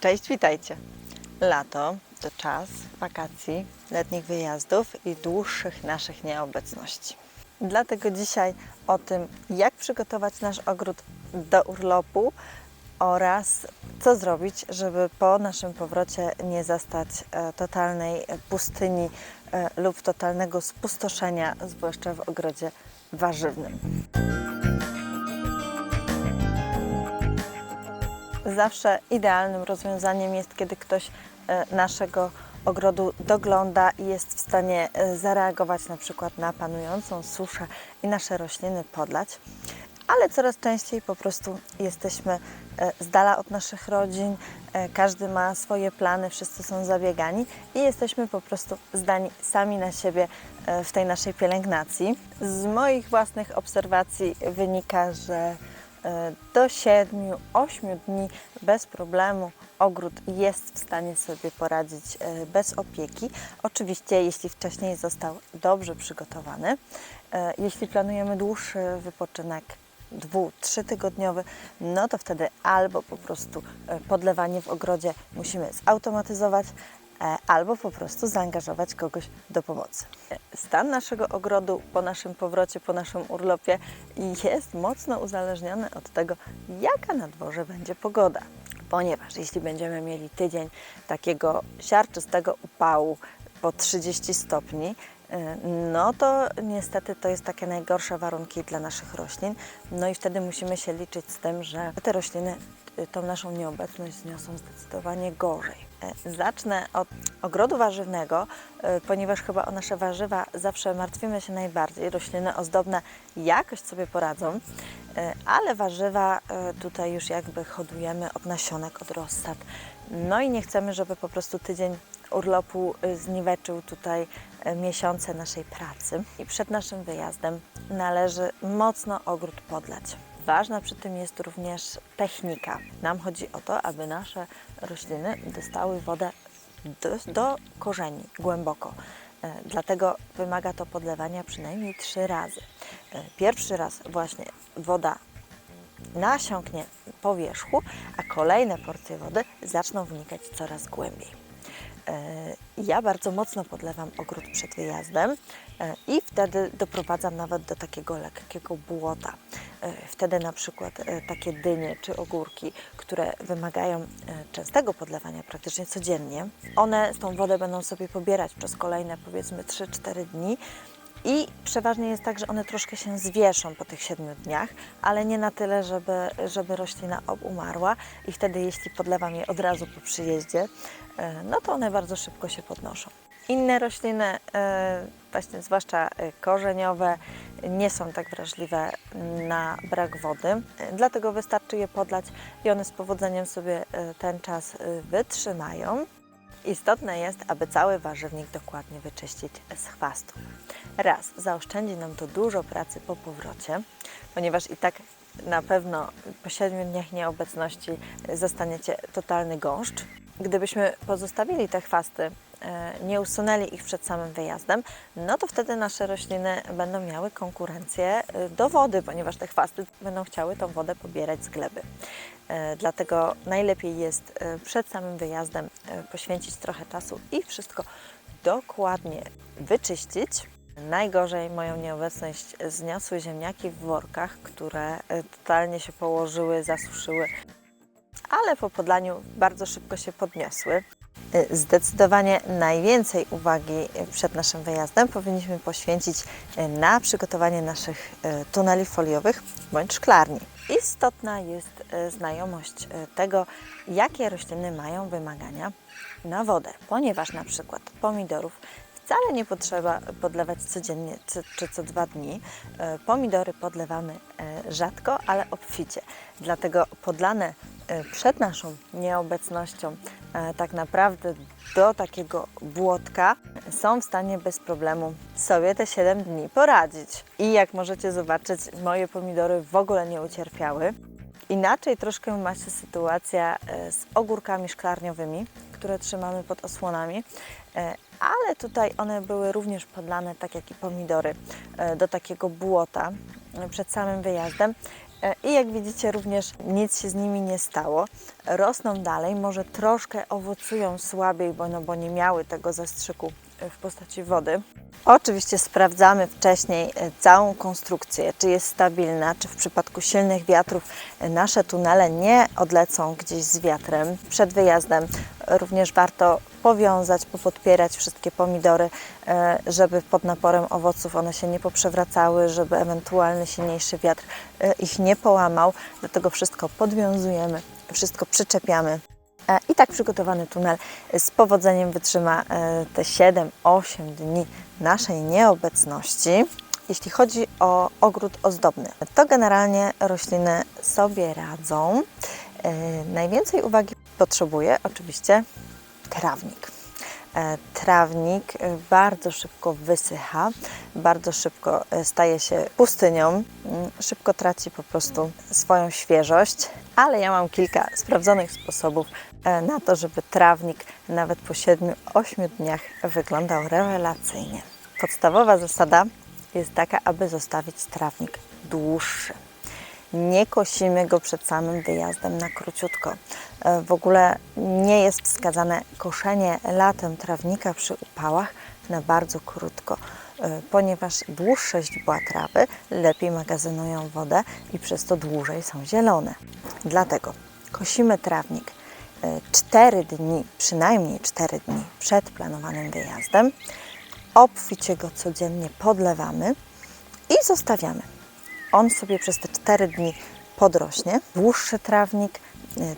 Cześć, witajcie. Lato to czas wakacji, letnich wyjazdów i dłuższych naszych nieobecności. Dlatego dzisiaj o tym, jak przygotować nasz ogród do urlopu oraz co zrobić, żeby po naszym powrocie nie zastać e, totalnej pustyni e, lub totalnego spustoszenia, zwłaszcza w ogrodzie warzywnym. Zawsze idealnym rozwiązaniem jest, kiedy ktoś e, naszego ogrodu dogląda i jest w stanie e, zareagować na przykład na panującą suszę i nasze rośliny podlać. Ale coraz częściej po prostu jesteśmy e, z dala od naszych rodzin, każdy ma swoje plany, wszyscy są zabiegani i jesteśmy po prostu zdani sami na siebie w tej naszej pielęgnacji. Z moich własnych obserwacji wynika, że do 7-8 dni bez problemu ogród jest w stanie sobie poradzić e, bez opieki. Oczywiście, jeśli wcześniej został dobrze przygotowany. E, Jeśli planujemy dłuższy wypoczynek, dwu, trzy tygodniowy, no to wtedy albo po prostu e, podlewanie w ogrodzie musimy zautomatyzować, e, albo po prostu zaangażować kogoś do pomocy. E, Stan naszego ogrodu po naszym powrocie, po naszym urlopie jest mocno uzależniony od tego, jaka na dworze będzie pogoda. Ponieważ jeśli będziemy mieli tydzień takiego siarczystego upału po 30 stopni, no to niestety to jest takie najgorsze warunki dla naszych roślin. No i wtedy musimy się liczyć z tym, że te rośliny y, tą naszą nieobecność zniosą zdecydowanie gorzej. E, Zacznę od ogrodu warzywnego, ponieważ chyba o nasze warzywa zawsze martwimy się najbardziej. Rośliny ozdobne jakoś sobie poradzą, ale warzywa tutaj już jakby hodujemy od nasionek, od rozsad. No i nie chcemy, żeby po prostu tydzień urlopu y, zniweczył tutaj y, miesiące naszej pracy. I przed naszym wyjazdem należy mocno ogród podlać. Ważna przy tym jest również technika. Nam chodzi o to, aby nasze rośliny dostały wodę do, do korzeni głęboko. E, Dlatego wymaga to podlewania przynajmniej trzy razy. Pierwszy raz właśnie woda nasiąknie po wierzchu, a kolejne porcje wody zaczną wnikać coraz głębiej. E, Ja bardzo mocno podlewam ogród przed wyjazdem e, i wtedy doprowadzam nawet do takiego lekkiego błota. E, Wtedy na przykład takie dynie czy ogórki, które wymagają częstego podlewania praktycznie codziennie, one tą wodę będą sobie pobierać przez kolejne powiedzmy 3-4 dni i przeważnie jest tak, że one troszkę się zwieszą po tych siedmiu dniach, ale nie na tyle, żeby, żeby roślina obumarła. I wtedy, jeśli podlewam je od razu po przyjeździe, e, no to one bardzo szybko się podnoszą. Inne rośliny, e, właśnie zwłaszcza e, korzeniowe, nie są tak wrażliwe na brak wody, dlatego wystarczy je podlać i one z powodzeniem sobie ten czas wytrzymają. Istotne jest, aby cały warzywnik dokładnie wyczyścić z chwastu. Raz, zaoszczędzi nam to dużo pracy po powrocie, ponieważ i tak na pewno po 7 dniach nieobecności zostaniecie totalny gąszcz. Gdybyśmy pozostawili te chwasty, e, nie usunęli ich przed samym wyjazdem, no to wtedy nasze rośliny będą miały konkurencję e, do wody, ponieważ te chwasty będą chciały tą wodę pobierać z gleby. E, Dlatego najlepiej jest e, przed samym wyjazdem e, poświęcić trochę czasu i wszystko dokładnie wyczyścić. Najgorzej moją nieobecność zniosły ziemniaki w workach, które totalnie się położyły, zasuszyły, ale po podlaniu bardzo szybko się podniosły. Zdecydowanie najwięcej uwagi przed naszym wyjazdem powinniśmy poświęcić na przygotowanie naszych tuneli foliowych bądź szklarni. Istotna jest e, znajomość e, tego, jakie rośliny mają wymagania na wodę, ponieważ na przykład pomidorów wcale nie potrzeba podlewać codziennie czy, co dwa dni. E, Pomidory podlewamy rzadko, ale obficie. Dlatego podlane przed naszą nieobecnością tak naprawdę do takiego błotka są w stanie bez problemu sobie te 7 dni poradzić. I jak możecie zobaczyć, moje pomidory w ogóle nie ucierpiały. Inaczej troszkę ma się sytuacja e, z ogórkami szklarniowymi, które trzymamy pod osłonami, e, ale tutaj one były również podlane, tak jak i pomidory, e, do takiego błota przed samym wyjazdem I jak widzicie, również nic się z nimi nie stało. Rosną dalej, może troszkę owocują słabiej, bo, no, bo nie miały tego zastrzyku w postaci wody. Oczywiście sprawdzamy wcześniej e, całą konstrukcję, czy jest stabilna, czy w przypadku silnych wiatrów e, nasze tunele nie odlecą gdzieś z wiatrem. Przed wyjazdem również warto powiązać, popodpierać wszystkie pomidory, e, żeby pod naporem owoców one się nie poprzewracały, żeby ewentualny silniejszy wiatr ich nie połamał. Dlatego wszystko podwiązujemy, wszystko przyczepiamy. E, I tak przygotowany tunel z powodzeniem wytrzyma e, te 7-8 dni naszej nieobecności. Jeśli chodzi o ogród ozdobny, to generalnie rośliny sobie radzą. E, Najwięcej uwagi potrzebuje oczywiście trawnik. E, Trawnik e, bardzo szybko wysycha, bardzo szybko e, staje się pustynią, mm, szybko traci po prostu swoją świeżość, ale ja mam kilka sprawdzonych sposobów na to, żeby trawnik nawet po 7-8 dniach wyglądał rewelacyjnie. Podstawowa zasada jest taka, aby zostawić trawnik dłuższy. Nie kosimy go przed samym wyjazdem na króciutko. E, W ogóle nie jest wskazane koszenie latem trawnika przy upałach na bardzo krótko, e, ponieważ dłuższe źdźbła trawy lepiej magazynują wodę i przez to dłużej są zielone. Dlatego kosimy trawnik 4 dni, przynajmniej 4 dni przed planowanym wyjazdem. Obficie go codziennie podlewamy i zostawiamy on sobie przez te 4 dni podrośnie. Dłuższy trawnik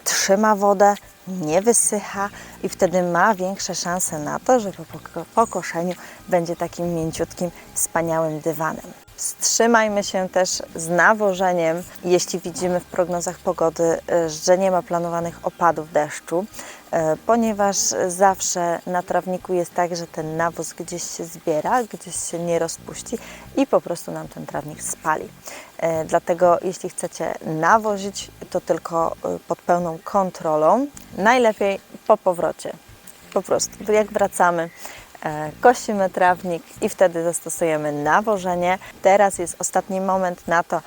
trzyma wodę, nie wysycha i wtedy ma większe szanse na to, że po, po, po koszeniu będzie takim mięciutkim, wspaniałym dywanem. Wstrzymajmy się też z nawożeniem, jeśli widzimy w prognozach pogody, y, że nie ma planowanych opadów deszczu, y, ponieważ zawsze na trawniku jest tak, że ten nawóz gdzieś się zbiera, gdzieś się nie rozpuści i po prostu nam ten trawnik spali. E, Dlatego jeśli chcecie nawozić, to tylko y, pod pełną kontrolą, najlepiej po powrocie. Po prostu, jak wracamy, e, kosimy trawnik i wtedy zastosujemy nawożenie. Teraz jest ostatni moment na to, e,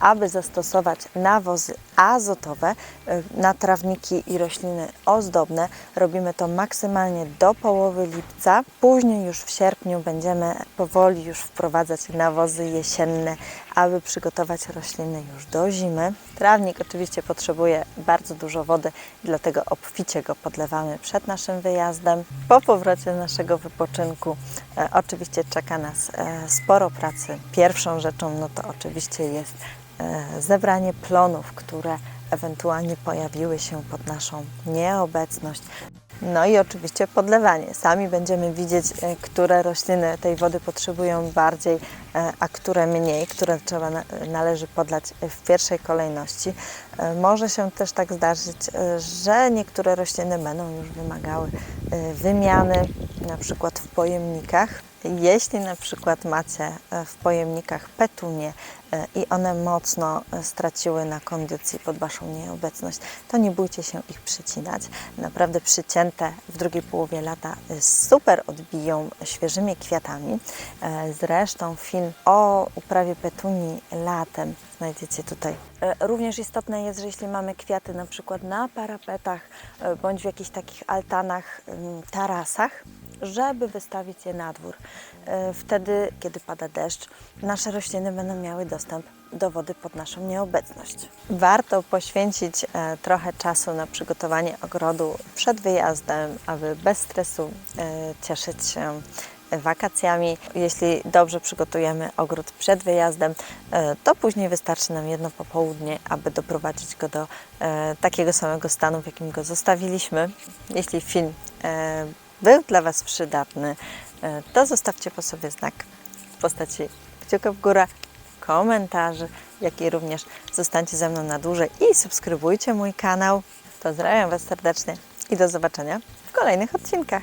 aby zastosować nawozy azotowe e, na trawniki i rośliny ozdobne. Robimy to maksymalnie do połowy lipca. Później już w sierpniu będziemy powoli już wprowadzać nawozy jesienne, aby przygotować rośliny już do zimy. Trawnik oczywiście potrzebuje bardzo dużo wody, dlatego obficie go podlewamy przed naszym wyjazdem. Po powrocie naszego wypoczynku e, oczywiście czeka nas e, sporo pracy. Pierwszą rzeczą no to oczywiście jest e, zebranie plonów, które ewentualnie pojawiły się pod naszą nieobecność. No i oczywiście podlewanie. Sami będziemy widzieć, e, które rośliny tej wody potrzebują bardziej, e, a które mniej, które trzeba na, należy podlać w pierwszej kolejności. E, Może się też tak zdarzyć, e, że niektóre rośliny będą już wymagały e, wymiany, na przykład w pojemnikach. Jeśli na przykład macie e, w pojemnikach petunie e, i one mocno e, straciły na kondycji pod Waszą nieobecność, to nie bójcie się ich przycinać. Naprawdę przycięte w drugiej połowie lata super odbiją świeżymi kwiatami. Zresztą film o uprawie petunii latem znajdziecie tutaj. Również istotne jest, że jeśli mamy kwiaty na przykład na parapetach bądź w jakichś takich altanach, ym, tarasach, żeby wystawić je na dwór. E, Wtedy, kiedy pada deszcz, nasze rośliny będą miały dostęp do wody pod naszą nieobecność. Warto poświęcić e, trochę czasu na przygotowanie ogrodu przed wyjazdem, aby bez stresu e, cieszyć się wakacjami. Jeśli dobrze przygotujemy ogród przed wyjazdem, to później wystarczy nam jedno popołudnie, aby doprowadzić go do takiego samego stanu, w jakim go zostawiliśmy. Jeśli film był dla Was przydatny, e, to zostawcie po sobie znak w postaci kciuka w górę, komentarzy, jak i również zostańcie ze mną na dłużej i subskrybujcie mój kanał. Pozdrawiam Was serdecznie i do zobaczenia w kolejnych odcinkach.